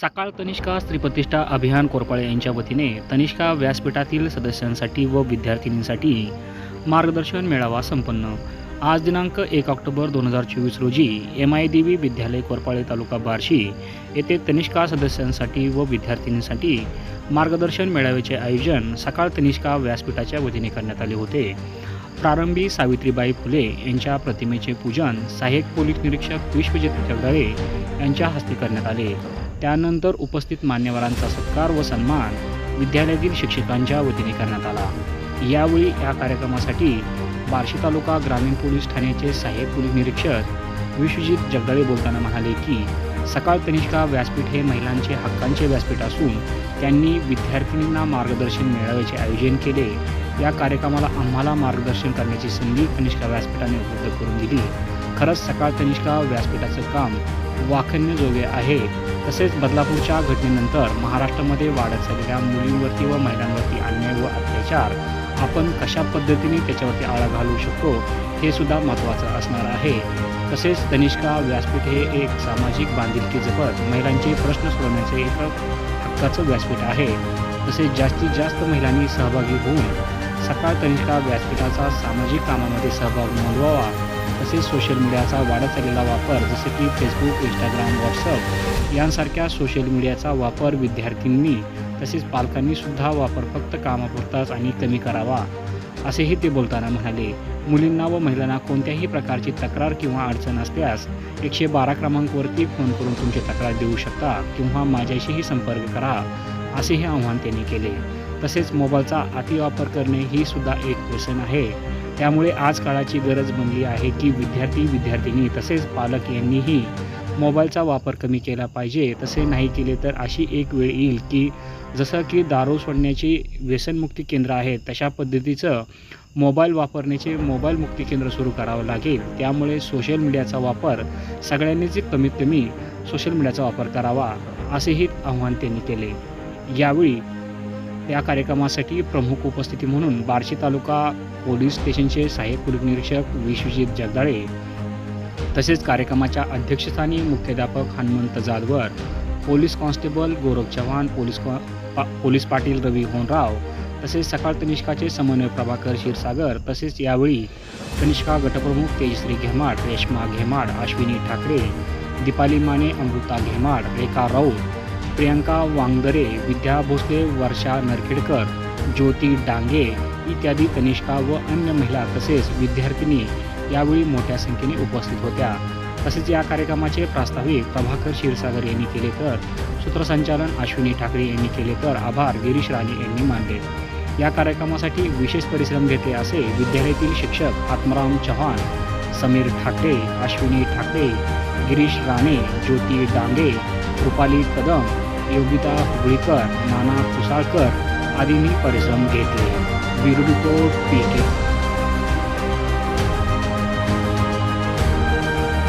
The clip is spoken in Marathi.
सकाळ तनिष्का स्त्रीप्रतिष्ठा अभियान कोरपाळे यांच्या वतीने तनिष्का व्यासपीठातील सदस्यांसाठी व विद्यार्थिनींसाठी मार्गदर्शन मेळावा संपन्न. आज दिनांक एक ऑक्टोबर दोन हजार चोवीस रोजी एम आय देवी विद्यालय कोरपाळे तालुका बार्शी येथे तनिष्का सदस्यांसाठी व विद्यार्थिनींसाठी मार्गदर्शन मेळाव्याचे आयोजन सकाळ तनिष्का व्यासपीठाच्या वतीने करण्यात आले होते. प्रारंभी सावित्रीबाई फुले यांच्या प्रतिमेचे पूजन सहाय्यक पोलीस निरीक्षक विश्वजित जगदाळे यांच्या हस्ते करण्यात आले. त्यानंतर उपस्थित मान्यवरांचा सत्कार व सन्मान विद्यालयातील शिक्षकांच्या वतीने करण्यात आला. यावेळी या कार्यक्रमासाठी बार्शी तालुका ग्रामीण पोलीस ठाण्याचे सहाय्यक पोलीस निरीक्षक विश्वजित जगदाळे बोलताना म्हणाले की सकाळ तनिष्का व्यासपीठ हे महिलांचे हक्कांचे व्यासपीठ असून त्यांनी विद्यार्थिनींना मार्गदर्शन मिळाव्याचे आयोजन केले. या कार्यक्रमाला आम्हाला मार्गदर्शन करण्याची संधी कनिष्ठा व्यासपीठाने उपलब्ध करून दिली. खरंच सकाळ तनिष्का व्यासपीठाचं काम वाखण्याजोगे आहे. तसेच बदलापूरच्या घटनेनंतर महाराष्ट्रामध्ये वाढत चाललेल्या मुलींवरती व महिलांवरती अन्याय व अत्याचार आपण कशा पद्धतीने त्याच्यावरती आळा घालू शकतो हे सुद्धा महत्त्वाचं असणार आहे. तसेच तनिष्का व्यासपीठ हे एक सामाजिक बांधिलकी जपत महिलांचे प्रश्न सोडवण्याचे एक हक्काचं व्यासपीठ आहे. तसेच जास्तीत जास्त महिलांनी सहभागी होऊन सकाळ तनिष्का व्यासपीठाचा सामाजिक कामामध्ये सहभाग नोंदवावा तसेच सोशल मीडियाचा वाढत चाललेला वापर जसे की फेसबुक इंस्टाग्राम व्हॉट्सअप यांसारख्या सोशल मीडियाचा वापर विद्यार्थ्यांनी तसेच पालकांनीसुद्धा वापर फक्त कामापुरताच आणि कमी करावा असेही ते बोलताना म्हणाले. मुलींना व महिलांना कोणत्याही प्रकारची तक्रार किंवा अडचण असल्यास एकशे बारा क्रमांकवरती फोन करून तुमची तक्रार देऊ शकता किंवा माझ्याशीही संपर्क करा असेही आव्हान त्यांनी केले. तसेच मोबाईलचा अतिवापर करणे ही सुद्धा एक व्यसन आहे. त्यामुळे आज काळाची गरज बनली आहे की विद्यार्थी विद्यार्थिनी तसेच पालक यांनीही मोबाईलचा वापर कमी केला पाहिजे. तसे नाही केले तर अशी एक वेळ येईल की जसं की दारू सोडण्याची व्यसनमुक्ती केंद्र आहे तशा पद्धतीचं मोबाईल वापरण्याचे मोबाईल मुक्ती केंद्र सुरू करावं लागेल. त्यामुळे सोशल मीडियाचा वापर सगळ्यांनीच कमीत कमी सोशल मीडियाचा वापर करावा असेही आव्हान त्यांनी केले. यावेळी या कार्यक्रमासाठी प्रमुख उपस्थिती म्हणून बार्शी तालुका पोलीस स्टेशनचे सहाय्यक पोलीस निरीक्षक विश्वजित जगदाळे तसेच कार्यक्रमाच्या अध्यक्षस्थानी मुख्याध्यापक Hanumant Jadhavar police constable Gaurav Chavan police कॉ पा पोलीस पाटील रवी होनराव तसेच सकाळ तनिष्काचे समन्वय प्रभाकर क्षीरसागर तसेच यावेळी तनिष्का गटप्रमुख तेजश्री घेमाड रेश्मा घेमाड अश्विनी ठाकरे दीपाली माने अमृता घेमाड रेखा राऊत प्रियंका वांगदरे विद्या भोसले वर्षा नरखेडकर ज्योती डांगे इत्यादी तनिष्का व अन्य महिला तसेच विद्यार्थिनी यावेळी मोठ्या संख्येने उपस्थित होत्या. तसेच या कार्यक्रमाचे प्रास्ताविक प्रभाकर क्षीरसागर यांनी केले तर सूत्रसंचालन अश्विनी ठाकरे यांनी केले तर आभार गिरीश राणे यांनी मानले. या कार्यक्रमासाठी विशेष परिश्रम घेतले असे विद्यालयातील शिक्षक आत्माराम चव्हाण समीर ठाकरे अश्विनी ठाकरे गिरीश राणे ज्योती डांगे रुपाली कदम योगिता हुबळीकर नाना कुसाळकर आदींनी परिश्रम घेतले. Bureau report P K.